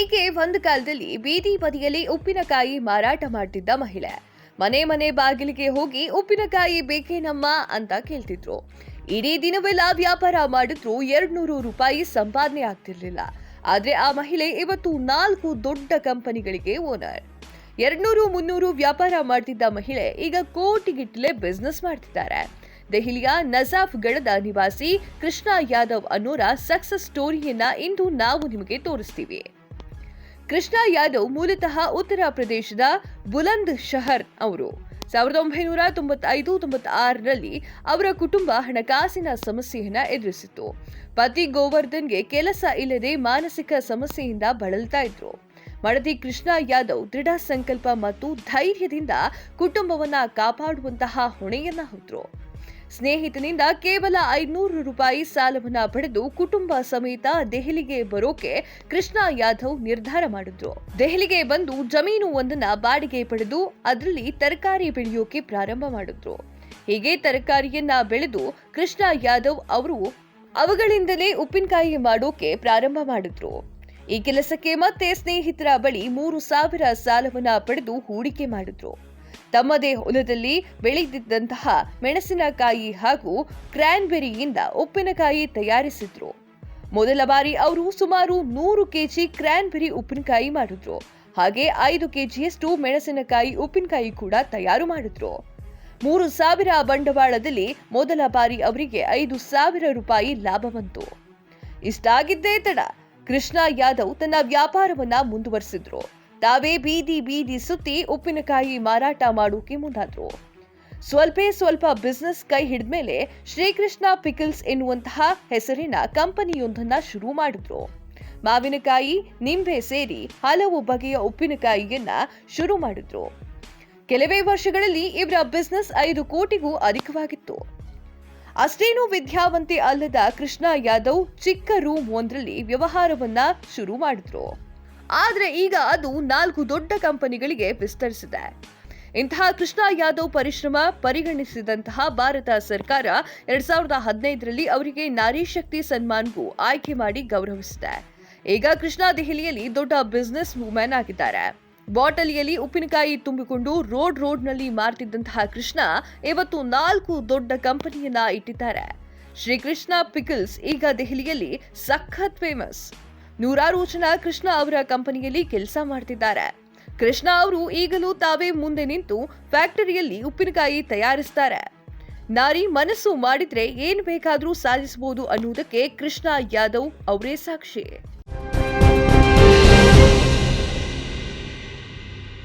ಈಕೆ ಒಂದು ಕಾಲದಲ್ಲಿ ಬೀದಿ ಬದಿಯಲ್ಲಿ ಉಪ್ಪಿನಕಾಯಿ ಮಾರಾಟ ಮಾಡ್ತಿದ್ದ ಮಹಿಳೆ. ಮನೆ ಮನೆ ಬಾಗಿಲಿಗೆ ಹೋಗಿ ಉಪ್ಪಿನಕಾಯಿ ಬೇಕೇನಮ್ಮ ಅಂತ ಕೇಳ್ತಿದ್ರು. ಇಡೀ ದಿನವೆಲ್ಲ ವ್ಯಾಪಾರ ಮಾಡಿದ್ರು ಎರಡ್ನೂರು ರೂಪಾಯಿ ಸಂಪಾದನೆ ಆಗ್ತಿರ್ಲಿಲ್ಲ. ಆದ್ರೆ ಆ ಮಹಿಳೆ ಇವತ್ತು ನಾಲ್ಕು ದೊಡ್ಡ ಕಂಪನಿಗಳಿಗೆ ಓನರ್. ಎರಡ್ನೂರು ಮುನ್ನೂರು ವ್ಯಾಪಾರ ಮಾಡ್ತಿದ್ದ ಮಹಿಳೆ ಈಗ ಕೋಟಿಗಿಟ್ಟಲೆ ಬಿಸ್ನೆಸ್ ಮಾಡ್ತಿದ್ದಾರೆ. ದೆಹಲಿಯ ನಜಾಫ್ ಗಡದ ನಿವಾಸಿ ಕೃಷ್ಣ ಯಾದವ್ ಅನ್ನೋರ ಸಕ್ಸಸ್ ಸ್ಟೋರಿಯನ್ನ ಇಂದು ನಾವು ನಿಮಗೆ ತೋರಿಸ್ತೀವಿ. ಕೃಷ್ಣ ಯಾದವ್ ಮೂಲತಃ ಉತ್ತರ ಪ್ರದೇಶದ ಬುಲಂದ್ ಶಹರ್ ಅವರು. ಸಾವಿರದ ಒಂಬೈನೂರ ತೊಂಬತ್ತೈದು, ತೊಂಬತ್ತಾರರಲ್ಲಿ ಅವರ ಕುಟುಂಬ ಹಣಕಾಸಿನ ಸಮಸ್ಯೆಯನ್ನು ಎದುರಿಸಿತ್ತು. ಪತಿ ಗೋವರ್ಧನ್ಗೆ ಕೆಲಸ ಇಲ್ಲದೆ ಮಾನಸಿಕ ಸಮಸ್ಯೆಯಿಂದ ಬಳಲ್ತಾ ಇದ್ರು. ಮಡದಿ ಕೃಷ್ಣ ಯಾದವ್ ದೃಢ ಸಂಕಲ್ಪ ಮತ್ತು ಧೈರ್ಯದಿಂದ ಕುಟುಂಬವನ್ನ ಕಾಪಾಡುವಂತಹ ಹೊಣೆಯನ್ನ ಹೊತ್ತರು ಸ್ನೇಹಿತನಿಂದ ಕೇವಲ ಐನೂರು ರೂಪಾಯಿ ಸಾಲವನ್ನ ಪಡೆದು ಕುಟುಂಬ ಸಮೇತ ದೆಹಲಿಗೆ ಬರೋಕೆ ಕೃಷ್ಣ ಯಾದವ್ ನಿರ್ಧಾರ ಮಾಡಿದ್ರು. ದೆಹಲಿಗೆ ಬಂದು ಜಮೀನು ಒಂದನ್ನ ಬಾಡಿಗೆ ಪಡೆದು ಅದರಲ್ಲಿ ತರಕಾರಿ ಬೆಳೆಯೋಕೆ ಪ್ರಾರಂಭ ಮಾಡಿದ್ರು. ಹೀಗೆ ತರಕಾರಿಯನ್ನ ಬೆಳೆದು ಕೃಷ್ಣ ಯಾದವ್ ಅವರು ಅವುಗಳಿಂದಲೇ ಉಪ್ಪಿನಕಾಯಿ ಮಾಡೋಕೆ ಪ್ರಾರಂಭ ಮಾಡಿದ್ರು. ಈ ಕೆಲಸಕ್ಕೆ ಮತ್ತೆ ಸ್ನೇಹಿತರ ಬಳಿ ಮೂರು ಸಾವಿರ ಸಾಲವನ್ನ ಪಡೆದು ಹೂಡಿಕೆ ಮಾಡಿದ್ರು. ತಮ್ಮದೇ ಹೊಲದಲ್ಲಿ ಬೆಳೆದಿದ್ದಂತಹ ಮೆಣಸಿನಕಾಯಿ ಹಾಗೂ ಕ್ರ್ಯಾನ್ಬೆರಿಯಿಂದ ಉಪ್ಪಿನಕಾಯಿ ತಯಾರಿಸಿದ್ರು. ಮೊದಲ ಬಾರಿ ಅವರು ಸುಮಾರು ನೂರು ಕೆಜಿ ಕ್ರ್ಯಾನ್ಬೆರಿ ಉಪ್ಪಿನಕಾಯಿ ಮಾಡಿದ್ರು. ಹಾಗೆ ಐದು ಕೆಜಿಯಷ್ಟು ಮೆಣಸಿನಕಾಯಿ ಉಪ್ಪಿನಕಾಯಿ ಕೂಡ ತಯಾರು ಮಾಡಿದ್ರು. ಮೂರು ಸಾವಿರ ಬಂಡವಾಳದಲ್ಲಿ ಮೊದಲ ಬಾರಿ ಅವರಿಗೆ ಐದು ಸಾವಿರ ರೂಪಾಯಿ ಲಾಭ ಬಂತು. ಇಷ್ಟಾಗಿದ್ದೇ ತಡ ಕೃಷ್ಣ ಯಾದವ್ ತನ್ನ ವ್ಯಾಪಾರವನ್ನ ಮುಂದುವರೆಸಿದ್ರು. ತಾವೇ ಬೀದಿ ಬೀದಿ ಸುತ್ತಿ ಉಪ್ಪಿನಕಾಯಿ ಮಾರಾಟ ಮಾಡೋಕೆ ಮುಂದಾದ್ರು. ಸ್ವಲ್ಪೇ ಸ್ವಲ್ಪ ಬಿಸ್ನೆಸ್ ಕೈ ಹಿಡಿದ್ಮೇಲೆ ಶ್ರೀಕೃಷ್ಣ ಪಿಕಲ್ಸ್ ಎನ್ನುವಂತಹ ಹೆಸರಿನ ಕಂಪನಿಯೊಂದನ್ನ ಶುರು ಮಾಡಿದ್ರು. ಮಾವಿನಕಾಯಿ, ನಿಂಬೆ ಸೇರಿ ಹಲವು ಬಗೆಯ ಉಪ್ಪಿನಕಾಯಿಯನ್ನ ಶುರು ಮಾಡಿದ್ರು. ಕೆಲವೇ ವರ್ಷಗಳಲ್ಲಿ ಇವರ ಬಿಸ್ನೆಸ್ ಐದು ಕೋಟಿಗೂ ಅಧಿಕವಾಗಿತ್ತು. ಅಷ್ಟೇನೂ ವಿದ್ಯಾವಂತೆ ಅಲ್ಲದ ಕೃಷ್ಣ ಯಾದವ್ ಚಿಕ್ಕ ರೂಮ್ ಒಂದರಲ್ಲಿ ವ್ಯವಹಾರವನ್ನ ಶುರು ಮಾಡಿದ್ರು. ಆದ್ರೆ ಈಗ ಅದು ನಾಲ್ಕು ದೊಡ್ಡ ಕಂಪನಿಗಳಿಗೆ ವಿಸ್ತರಿಸಿದೆ. ಇಂತಹ ಕೃಷ್ಣ ಯಾದವ್ ಪರಿಶ್ರಮ ಪರಿಗಣಿಸಿದಂತಹ ಭಾರತ ಸರ್ಕಾರ ಎರಡ್ ಸಾವಿರದ ಹದಿನೈದರಲ್ಲಿ ಅವರಿಗೆ ನಾರಿ ಶಕ್ತಿ ಸನ್ಮಾನ್ಗೂ ಆಯ್ಕೆ ಮಾಡಿ ಗೌರವಿಸಿದೆ. ಈಗ ಕೃಷ್ಣ ದೆಹಲಿಯಲ್ಲಿ ದೊಡ್ಡ ಬಿಸ್ನೆಸ್ ವುಮೆನ್ ಆಗಿದ್ದಾರೆ. ಬಾಟಲಿಯಲ್ಲಿ ಉಪ್ಪಿನಕಾಯಿ ತುಂಬಿಕೊಂಡು ರೋಡ್ ರೋಡ್ನಲ್ಲಿ ಮಾರ್ತಿದ್ದಂತಹ ಕೃಷ್ಣ ಇವತ್ತು ನಾಲ್ಕು ದೊಡ್ಡ ಕಂಪನಿಯನ್ನ ಇಟ್ಟಿದ್ದಾರೆ. ಶ್ರೀಕೃಷ್ಣ ಪಿಕಲ್ಸ್ ಈಗ ದೆಹಲಿಯಲ್ಲಿ ಸಖತ್ ಫೇಮಸ್ ನೂರಾರು ಜನ ಕೃಷ್ಣ ಅವರ ಕಂಪನಿಯಲ್ಲಿ ಕೆಲಸ ಮಾಡ್ತಿದ್ದಾರೆ. ಕೃಷ್ಣ ಅವರು ಈಗಲೂ ತಾವೇ ಮುಂದೆ ನಿಂತು ಫ್ಯಾಕ್ಟರಿಯಲ್ಲಿ ಉಪ್ಪಿನಕಾಯಿ ತಯಾರಿಸ್ತಾರೆ. ನಾರಿ ಮನಸ್ಸು ಮಾಡಿದ್ರೆ ಏನ್ ಬೇಕಾದರೂ ಸಾಧಿಸಬಹುದು ಅನ್ನುವುದಕ್ಕೆ ಕೃಷ್ಣ ಯಾದವ್ ಅವರೇ ಸಾಕ್ಷಿ.